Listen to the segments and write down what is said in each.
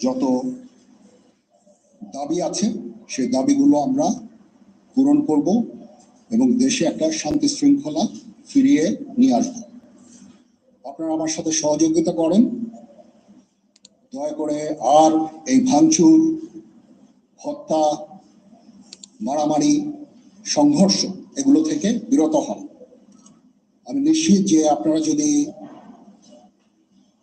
যত দাবি আছে, সেই দাবিগুলো আমরা পূরণ করব এবং দেশে একটা শান্তি শৃঙ্খলা ফিরিয়ে নিয়ে আসব। আপনারা আমার সাথে সহযোগিতা করেন। দয়া করে আর এই ভাঙচুর, হত্যা, মারামারি, সংঘর্ষ, এগুলো থেকে বিরত হন। আমি নিশ্চিত যে আপনারা যদি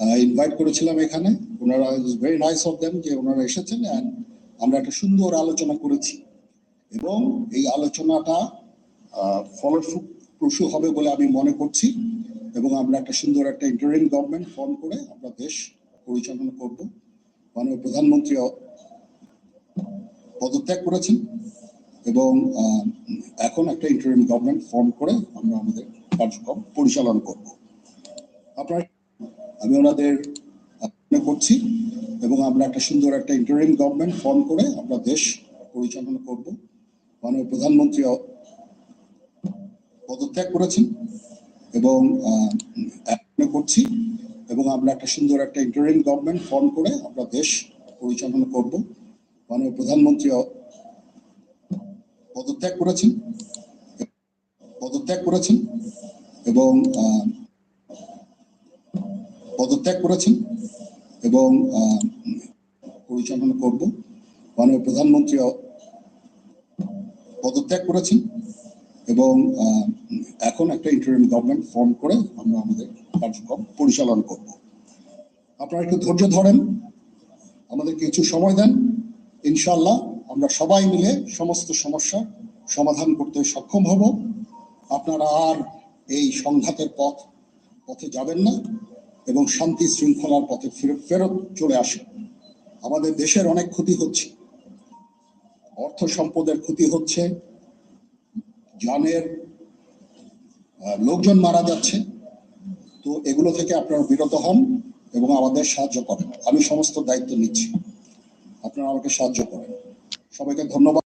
ইনভাইট করেছিলাম এখানে। ওনারা ভেরি নাইস অফ দেম যে ওনারা এসেছেন and আমরা একটা সুন্দর আলোচনা করেছি। এবং এই আলোচনাটা ফলপ্রসূ হবে বলে আমি মনে করছি। এবং আমরা একটা সুন্দর একটা ইন্টারিম গভর্নমেন্ট ফর্ম করে আমরা দেশ পরিচালনা করব। মাননীয় প্রধানমন্ত্রী পদত্যাগ করেছেন। এবং এখন একটা ইন্টারিম গভর্নমেন্ট ফর্ম করে আমরা আমাদের কার্যক্রম পরিচালনা করব। আপনার আমি ওনাদের মনে করছি এবং আমরা একটা সুন্দর একটা ইন্টারিম গভর্নমেন্ট ফর্ম করে আমরা দেশ পরিচালনা করব। মাননীয় প্রধানমন্ত্রী পদত্যাগ করেছেন এবং মনে করছি এবং আমরা একটা সুন্দর একটা ইন্টারিম গভর্নমেন্ট ফর্ম করে আমরা দেশ পরিচালনা করব। মাননীয় প্রধানমন্ত্রী পদত্যাগ করেছেন পদত্যাগ করেছেন এবং পদত্যাগ করেছেন এবং পরিচালনা করব। মাননীয় প্রধানমন্ত্রী পদত্যাগ করেছেন এবং এখন একটা ইন্টারিম গভর্নমেন্ট ফর্ম করে আমরা আমাদের কার্যক্রম পরিচালনা করব। আপনারা একটু ধৈর্য ধরেন, আমাদের কিছু সময় দেন ইনশাল্লাহ আমরা সবাই মিলে সমস্ত সমস্যা সমাধান করতে সক্ষম হব। আপনারা আর এই সংঘাতের পথ, পথে যাবেন না। এবং শান্তি শৃঙ্খলার পথে ফেরত চলে আসে আমাদের দেশের অনেক ক্ষতি হচ্ছে। অর্থ সম্পদের ক্ষতি হচ্ছে। জানের লোকজন মারা যাচ্ছে। তো এগুলো থেকে আপনারা বিরত হন এবং আমাদের সাহায্য করেন। আমি সমস্ত দায়িত্ব নিচ্ছি। আপনারা আমাকে সাহায্য করেন। সবাইকে ধন্যবাদ।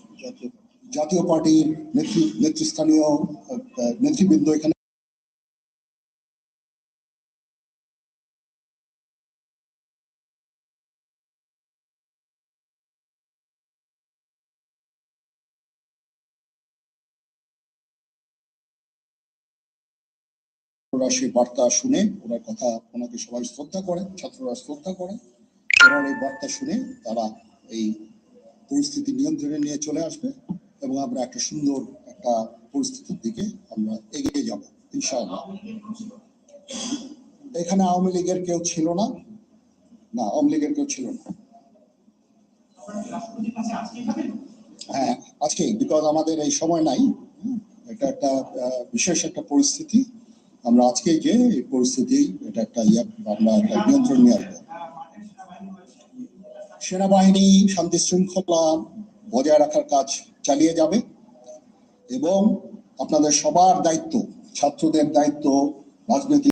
জাতীয় পার্টির নেতৃ নেতৃস্থানীয় নেতৃবৃন্দ এখানে ওরা সেই বার্তা শুনে ওনার কথা ওনাকে সবাই শ্রদ্ধা করে, ছাত্ররা শ্রদ্ধা করে। ওনার এই বার্তা শুনে তারা এই পরিস্থিতি নিয়ন্ত্রণে নিয়ে চলে আসবে এবং আমরা একটা সুন্দর একটা পরিস্থিতির দিকে আমরা এগিয়ে যাব, ইনশাআল্লাহ। এখানে আওয়ামী লীগের কেউ ছিল না? না, আওয়ামী লীগের কেউ ছিল না। হ্যাঁ আজকে বিকজ আমাদের এই সময় নাই, এটা একটা বিশেষ একটা পরিস্থিতি। আমরা আজকে যে এই পরিস্থিতি, এটা একটা ইয়ে আমরা একটা নিয়ন্ত্রণ নিয়ে আসব। সেনাবাহিনী শান্তি শৃঙ্খলা বজায় রাখার কাজ চালিয়ে যাবে এবং আপনাদের সবার দায়িত্ব, ছাত্রদের দায়িত্ব, রাজনৈতিক